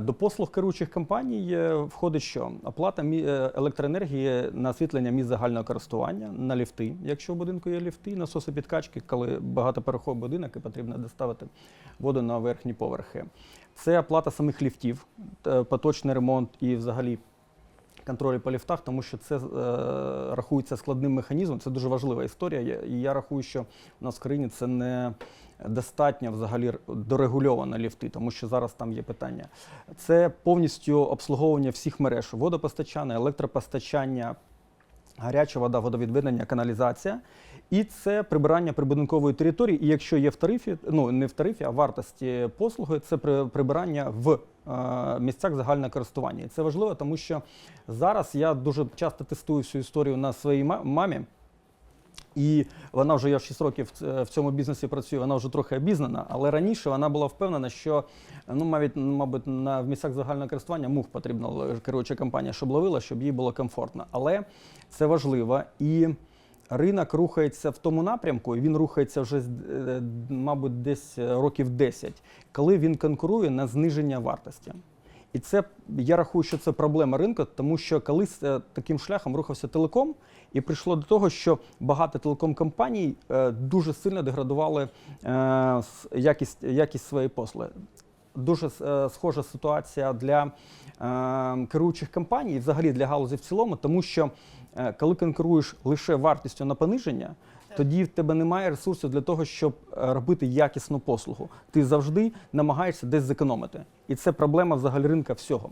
До послуг керуючих компаній е, входить що? Оплата е, електроенергії на освітлення місць загального користування, на ліфти, якщо в будинку є ліфти, насоси підкачки, коли багатопереховий будинок і потрібно доставити воду на верхні поверхи. Це оплата самих ліфтів, поточний ремонт і взагалі контролю по ліфтах, тому що це е, рахується складним механізмом. Це дуже важлива історія. Я- І я рахую, що у нас в країні це не достатньо взагалі дорегульовано ліфти, тому що зараз там є питання. Це повністю обслуговування всіх мереж: водопостачання, електропостачання, гаряча вода, водовідведення, каналізація. І це прибирання прибудинкової території. І якщо є в тарифі, ну не в тарифі, а вартості послуги, це при- прибирання в місцях загального користування. І це важливо, тому що зараз я дуже часто тестую всю історію на своїй мамі. І вона вже я 6 років е, в цьому бізнесі працює, вона вже трохи обізнана, але раніше вона була впевнена, що ну, мабуть, мабуть, на в місцях загального користування мух потрібна керуюча компанія, щоб ловила, щоб їй було комфортно. Але це важливо. І ринок рухається в тому напрямку, і він рухається вже, е, мабуть, десь е, років 10, коли він конкурує на зниження вартості. І це я рахую, що це проблема ринку, тому що колись е, таким шляхом рухався телеком, і прийшло до того, що багато телеком-компаній дуже сильно деградували якість, якість своєї послуги. Дуже е, схожа ситуація для е, керуючих компаній, і взагалі для галузі в цілому, тому що е, коли конкуруєш лише вартістю на пониження, тоді в тебе немає ресурсів для того, щоб робити якісну послугу. Ти завжди намагаєшся десь зекономити. І це проблема взагалі ринка всього.